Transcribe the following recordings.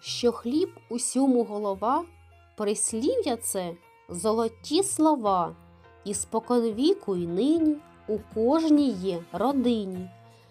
що хліб усьому голова, прислів'я це золоті слова, і споконвіку й нині у кожній є родині.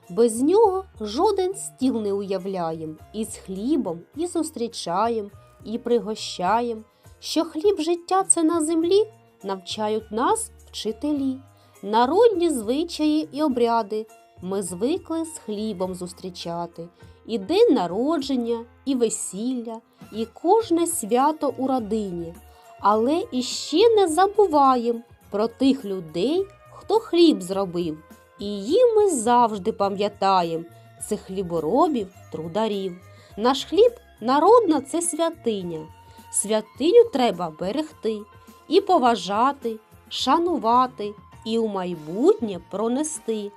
Без нього жоден стіл не уявляєм, і з хлібом і зустрічаєм, і пригощаєм, що хліб життя це на землі, навчають нас вчителі. Народні звичаї і обряди ми звикли з хлібом зустрічати. І день народження, і весілля, і кожне свято у родині. Але іще не забуваєм про тих людей, хто хліб зробив. І їм ми завжди пам'ятаєм цих хліборобів, трударів. Наш хліб народна це святиня. Святиню треба берегти і поважати, шанувати і у майбутнє пронести.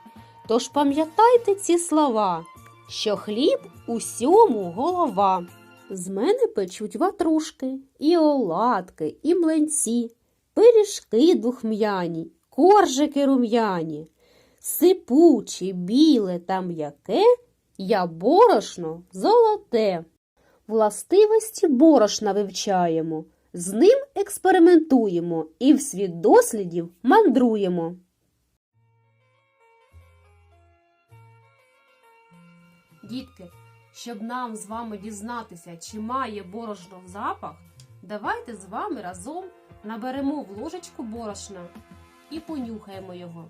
Тож пам'ятайте ці слова, що хліб усьому голова. З мене печуть ватрушки, і оладки, і млинці, пиріжки духм'яні, коржики рум'яні, сипучі, біле та м'яке, я борошно золоте. Властивості борошна вивчаємо, з ним експериментуємо і в світ дослідів мандруємо. Дітки, щоб нам з вами дізнатися, чи має борошно запах, давайте з вами разом наберемо в ложечку борошна і понюхаємо його.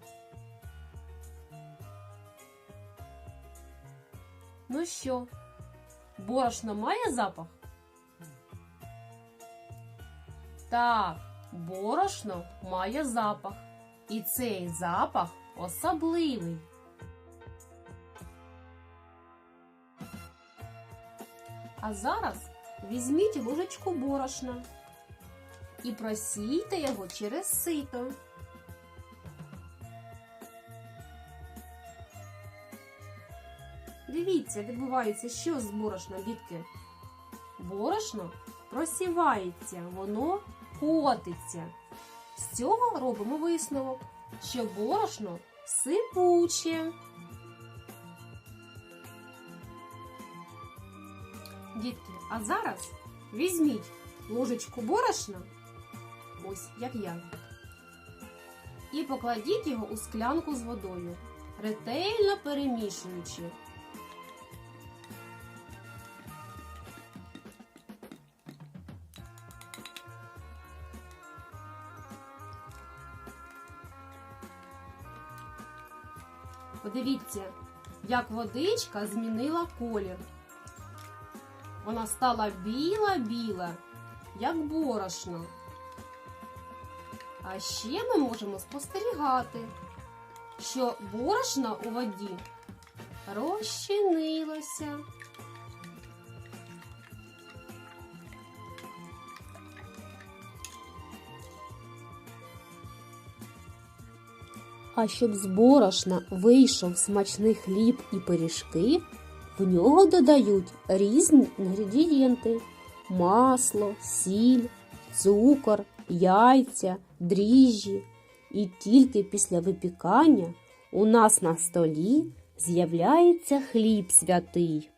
Ну що, борошно має запах? Так, борошно має запах. І цей запах особливий. А зараз візьміть ложечку борошна і просійте його через сито. Дивіться, відбувається, що з борошна, дітки. Борошно просівається, воно котиться. З цього робимо висновок, що борошно сипуче. Дітки, а зараз візьміть ложечку борошна, ось як я, і покладіть його у склянку з водою, ретельно перемішуючи. Подивіться, як водичка змінила колір. Вона стала біла-біла, як борошно. А ще ми можемо спостерігати, що борошно у воді розчинилося. А щоб з борошна вийшов смачний хліб і пиріжки, в нього додають різні інгредієнти: масло, сіль, цукор, яйця, дріжджі. І тільки після випікання у нас на столі з'являється хліб святий.